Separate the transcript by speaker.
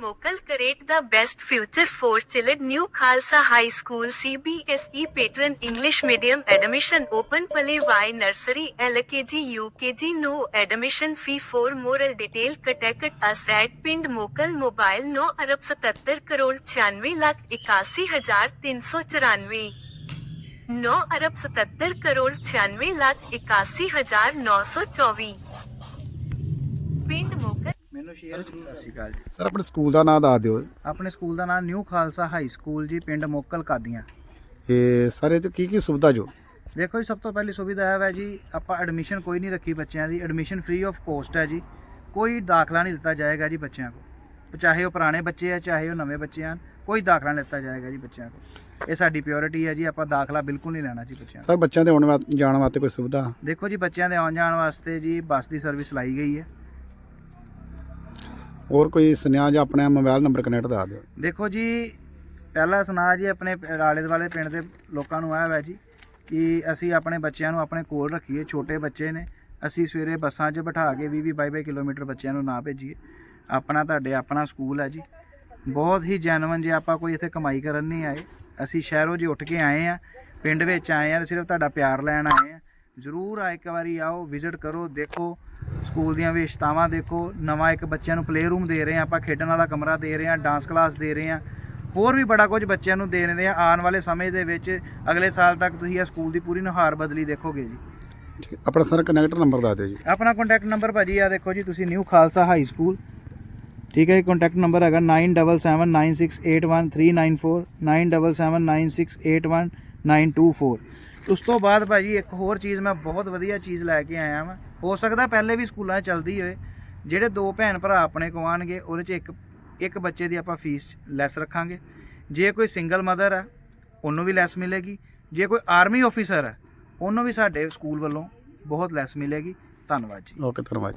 Speaker 1: Mokal create the best future for child new Khalsa high school CBSE pattern English medium admission open play way nursery LKG UKG no admission fee for more detail contact us at ਪਿੰਡ Mokal mobile 9 ਅਰਬ 77 ਕਰੋੜ 96 ਲੱਖ 81394 9 अरब 77 करोड़ छियानवे लाख इक्यासी हजार नौ सौ चौबीस
Speaker 2: ਮੈਨੂੰ share ਸਤਿ ਸ਼੍ਰੀ ਅਕਾਲ ਜੀ।
Speaker 3: ਸਰ ਆਪਣੇ ਸਕੂਲ ਦਾ ਨਾਮ ਦੱਸ ਦਿਓ।
Speaker 2: ਆਪਣੇ ਸਕੂਲ ਦਾ ਨਾਮ ਨਿਊ ਖਾਲਸਾ ਹਾਈ ਸਕੂਲ ਜੀ ਪਿੰਡ ਮੋਕਲ ਕਾਦੀਆਂ।
Speaker 3: ਇਹ ਸਾਰੇ ਚ ਕੀ ਕੀ ਸੁਵਿਧਾ ਜੋ?
Speaker 2: ਦੇਖੋ ਜੀ ਸਭ ਤੋਂ ਪਹਿਲੀ ਸੁਵਿਧਾ ਹੈ ਜੀ ਆਪਾਂ ਐਡਮਿਸ਼ਨ ਕੋਈ ਨਹੀਂ ਰੱਖੀ ਬੱਚਿਆਂ ਦੀ। ਐਡਮਿਸ਼ਨ ਫ੍ਰੀ ਆਫ ਕੋਸਟ ਹੈ ਜੀ। ਕੋਈ ਦਾਖਲਾ ਨਹੀਂ ਦਿੱਤਾ ਜਾਏਗਾ ਜੀ ਬੱਚਿਆਂ ਕੋਲ। ਚਾਹੇ ਉਹ ਪੁਰਾਣੇ ਬੱਚੇ ਆ ਚਾਹੇ ਉਹ ਨਵੇਂ ਬੱਚੇ ਹਨ ਕੋਈ ਦਾਖਲਾ ਨਹੀਂ ਦਿੱਤਾ ਜਾਏਗਾ ਜੀ ਬੱਚਿਆਂ ਕੋਲ। ਇਹ ਸਾਡੀ ਪਿਓਰਿਟੀ ਹੈ ਜੀ ਆਪਾਂ ਦਾਖਲਾ ਬਿਲਕੁਲ ਨਹੀਂ ਲੈਣਾ ਜੀ ਬੱਚਿਆਂ
Speaker 3: ਸਰ ਬੱਚਿਆਂ ਦੇ ਆਉਣ ਜਾਣ ਵਾਸਤੇ ਕੋਈ ਸੁਵਿਧਾ?
Speaker 2: ਦੇਖੋ ਜੀ ਬੱਚਿਆਂ ਦੇ ਆਉਣ ਜਾਣ ਵਾਸਤੇ ਜੀ ਬੱਸ ਦੀ ਸਰਵਿਸ ਲਾਈ ਗਈ ਹੈ।
Speaker 3: ਹੋਰ ਕੋਈ ਸੁਨੇਹਾ ਜਾਂ ਆਪਣਾ ਮੋਬਾਈਲ ਨੰਬਰ ਕਨੈਕਟ ਦੱਸ ਦਿਓ।
Speaker 2: ਦੇਖੋ ਜੀ, ਪਹਿਲਾ ਸੁਣਾ ਜੀ ਆਪਣੇ ਆਲੇ ਦੁਆਲੇ ਪਿੰਡ ਦੇ ਲੋਕਾਂ ਨੂੰ ਇਹ ਹੈ ਜੀ ਕਿ ਅਸੀਂ ਆਪਣੇ ਬੱਚਿਆਂ ਨੂੰ ਆਪਣੇ ਕੋਲ ਰੱਖੀਏ, ਛੋਟੇ ਬੱਚੇ ਨੇ। ਅਸੀਂ ਸਵੇਰੇ ਬੱਸਾਂ 'ਚ ਬਿਠਾ ਕੇ 20 20 22 22 ਕਿਲੋਮੀਟਰ ਬੱਚਿਆਂ ਨੂੰ ਨਾ ਭੇਜੀਏ। ਆਪਣਾ ਤੁਹਾਡੇ, ਆਪਣਾ ਸਕੂਲ ਹੈ ਜੀ। ਬਹੁਤ ਹੀ ਜੈਨੂਇਨ ਜੇ ਆਪਾਂ ਕੋਈ ਇੱਥੇ ਕਮਾਈ ਕਰਨ ਨਹੀਂ ਆਏ, ਅਸੀਂ ਸ਼ਹਿਰੋਂ ਜੇ ਉੱਠ ਕੇ ਆਏ ਆ, ਪਿੰਡ ਵਿੱਚ ਆਏ ਆ ਸਿਰਫ ਤੁਹਾਡਾ ਪਿਆਰ ਲੈਣ ਆਏ ਆ ਜ਼ਰੂਰ ਆ ਇੱਕ ਵਾਰੀ ਆਓ ਵਿਜ਼ਿਟ ਕਰੋ ਦੇਖੋ ਸਕੂਲ ਦੀਆਂ ਵਿਸ਼ੇਸ਼ਤਾਵਾਂ ਦੇਖੋ ਨਵਾਂ ਇੱਕ ਬੱਚਿਆਂ ਨੂੰ ਪਲੇ ਰੂਮ ਦੇ ਰਹੇ ਆ ਆਪਾਂ ਖੇਡਣ ਵਾਲਾ ਕਮਰਾ ਦੇ ਰਹੇ ਆ ਡਾਂਸ ਕਲਾਸ ਦੇ ਰਹੇ ਆ ਹੋਰ ਵੀ ਬੜਾ ਕੁਝ ਬੱਚਿਆਂ ਨੂੰ ਦੇ ਰਹੇ ਆ ਆਉਣ ਵਾਲੇ ਸਮੇਂ ਦੇ ਵਿੱਚ ਅਗਲੇ ਸਾਲ ਤੱਕ ਤੁਸੀਂ ਇਹ ਸਕੂਲ ਦੀ ਪੂਰੀ ਨੁਹਾਰ ਬਦਲੀ ਦੇਖੋਗੇ ਜੀ।
Speaker 3: ਆਪਣਾ ਸਰ ਕਨੈਕਟ ਨੰਬਰ ਦੱਸ ਦਿਓ ਜੀ
Speaker 2: ਆਪਣਾ ਕੰਟੈਕਟ ਨੰਬਰ ਭਾਜੀ ਆ ਦੇਖੋ ਜੀ ਤੁਸੀਂ ਨਿਊ ਖਾਲਸਾ ਹਾਈ ਸਕੂਲ ਠੀਕ ਹੈ ਜੀ ਕੰਟੈਕਟ ਨੰਬਰ ਹੈਗਾ 9779681394 9779681924 ਉਸ ਤੋਂ ਬਾਅਦ ਭਾਜੀ ਇੱਕ ਹੋਰ ਚੀਜ਼ ਮੈਂ ਬਹੁਤ ਵਧੀਆ ਚੀਜ਼ ਲੈ ਕੇ ਆਇਆ ਵਾਂ। ਹੋ ਸਕਦਾ ਪਹਿਲੇ ਵੀ ਸਕੂਲਾਂ 'ਚ ਚੱਲਦੀ ਹੋਵੇ। ਜਿਹੜੇ ਦੋ ਭੈਣ ਭਰਾ ਆਪਣੇ ਕੋ ਉਹਦੇ 'ਚ ਇੱਕ ਇੱਕ ਬੱਚੇ ਦੀ ਆਪਾਂ ਫੀਸ ਲੈਸ ਰੱਖਾਂਗੇ। ਜੇ ਕੋਈ ਸਿੰਗਲ ਮਦਰ ਆ, ਉਹਨੂੰ ਵੀ ਲੈਸ ਮਿਲੇਗੀ। ਜੇ ਕੋਈ ਆਰਮੀ ਆਫੀਸਰ ਹੈ ਉਹਨੂੰ ਵੀ ਸਾਡੇ ਸਕੂਲ ਵੱਲੋਂ ਬਹੁਤ ਲੈਸ ਮਿਲੇਗੀ। ਧੰਨਵਾਦ ਜੀ।
Speaker 3: ਓਕੇ, ਧੰਨਵਾਦ